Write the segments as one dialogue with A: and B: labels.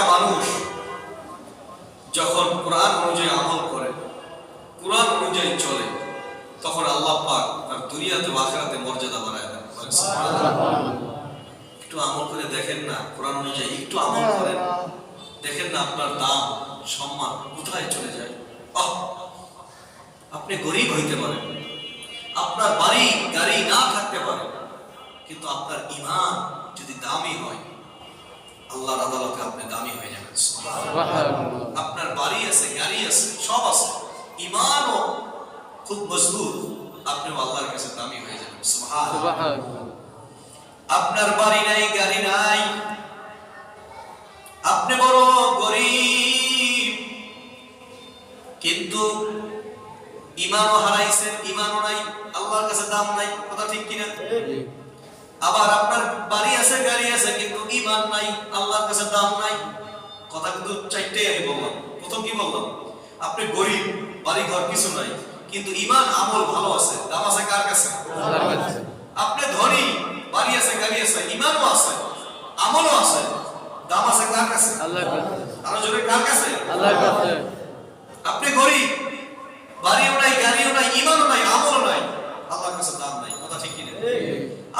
A: একটা মানুষ যখন কোরআন অনুযায়ী আমল করে, কোরআন অনুযায়ী চলে, তখন আল্লাহ পাক তার দুনিয়াতে আখেরাতে মর্যাদা বাড়ায় দেন। একটু আমল করে দেখেন না, কোরআন অনুযায়ী একটু আমল করেন। দেখেন না আপনার দাম, সম্মান কোথায় চলে যায়! আপনি গরিব হইতে পারেন, আপনার বাড়ি গাড়ি না থাকতে পারে, কিন্তু আপনার ইমান যদি আপনার বাড়ি আছে গাড়ি আছে সব আছে। ইমানও খুব মজবুত আপনিও আল্লাহর কাছে দামি হয়ে যাবেন আপনার বাড়ি নাই গাড়ি নাই। আপনি বড় গরিব। কিন্তু ইমানও হারাইছেন ইমানও নাই আল্লাহর কাছে দাম নাই কথা ঠিক কিনা? আবার আপনার বাড়ি আছে গাড়ি আছে কিন্তু ইমান নাই আল্লাহর কাছে দাম নাই। কথা কিন্তু আমি বললাম। প্রথম কি বললাম? আপনি গরিব বাড়ি ঘর কিছু নাই কিন্তু ইমান আমল ভালো আছে। দাম আছে কার কাছে? আপনি ধনী বাড়ি আছে গাড়ি আছে ইমানও আছে আমলও আছে দাম আছে কার কাছে? আরও জোরে কার কাছে? আপনি গরিব বাড়িও নাই গাড়িও নাই ইমানও নাই আমলও নাই আল্লাহর কাছে দাম নাই কথা ঠিক কিনা?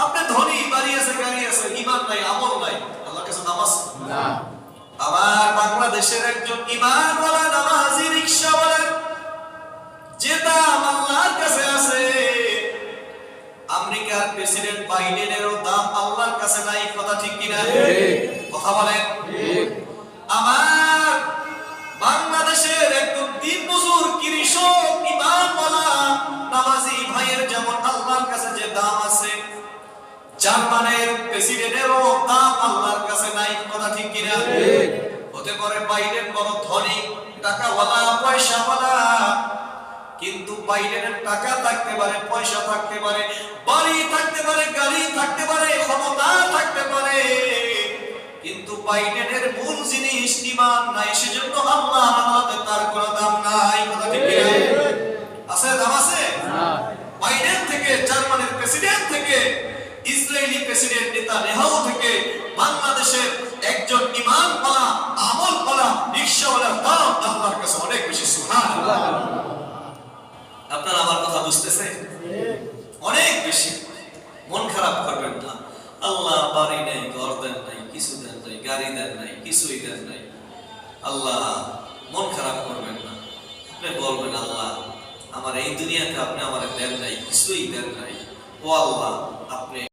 A: আপনি ধনী বাড়ি আছে গাড়ি আছে ইমান নাই আমল নাই আল্লাহর কাছে দাম আছে? আমার বাংলাদেশের একজন ইমানওয়ালা নামাজি রিকশাওয়ালা যে দাম আল্লাহর কাছে আছে। আমেরিকার প্রেসিডেন্ট বাইডেনেরও দাম আল্লাহর কাছে নাই কথা ঠিক কিনা? কথা বলেন। জার্মানের প্রেসিডেন্টেরও দাম আল্লাহর কাছে নাই কথা ঠিক কিনা? হতে পারে বাইডেন বড় ধনী টাকাওয়ালা পয়সাওয়ালা। কিন্তু বাইডেনের টাকা থাকতে পারে পয়সা থাকতে পারে বাড়ি থাকতে পারে গাড়ি থাকতে পারে ক্ষমতা থাকতে পারে। কিন্তু বাইডেনের মূল জিনিস ইমান নাই সেজন্য আল্লাহ আদালতে তার কোনো দাম নাই কথা ঠিক কিনা? আছে দাম আছে? বাইডেন থেকে জার্মানির প্রেসিডেন্ট থেকে ইসরায়েলি প্রেসিডেন্ট নেতা নেহাউ থেকে বাংলাদেশের একজন ইমান পালা আমল পালা রিক্সাওয়ালার দাম আল্লাহর কাছে অনেক বেশি সুহান আপনারা আমার কথা বুঝতেছেন? অনেক বেশি। মন খারাপ করবেন না। আল্লাহ বাড়ি নেই, ঘর দেন নাই, কিছু দেন নাই, গাড়ি দেন নাই, কিছুই দেন নাই। আল্লাহ মন খারাপ করবেন না। আপনি বলবেন, আল্লাহ, আমার এই দুনিয়াতে আপনি আমার দেন নাই, কিছুই দেন নাই। ও আল্লাহ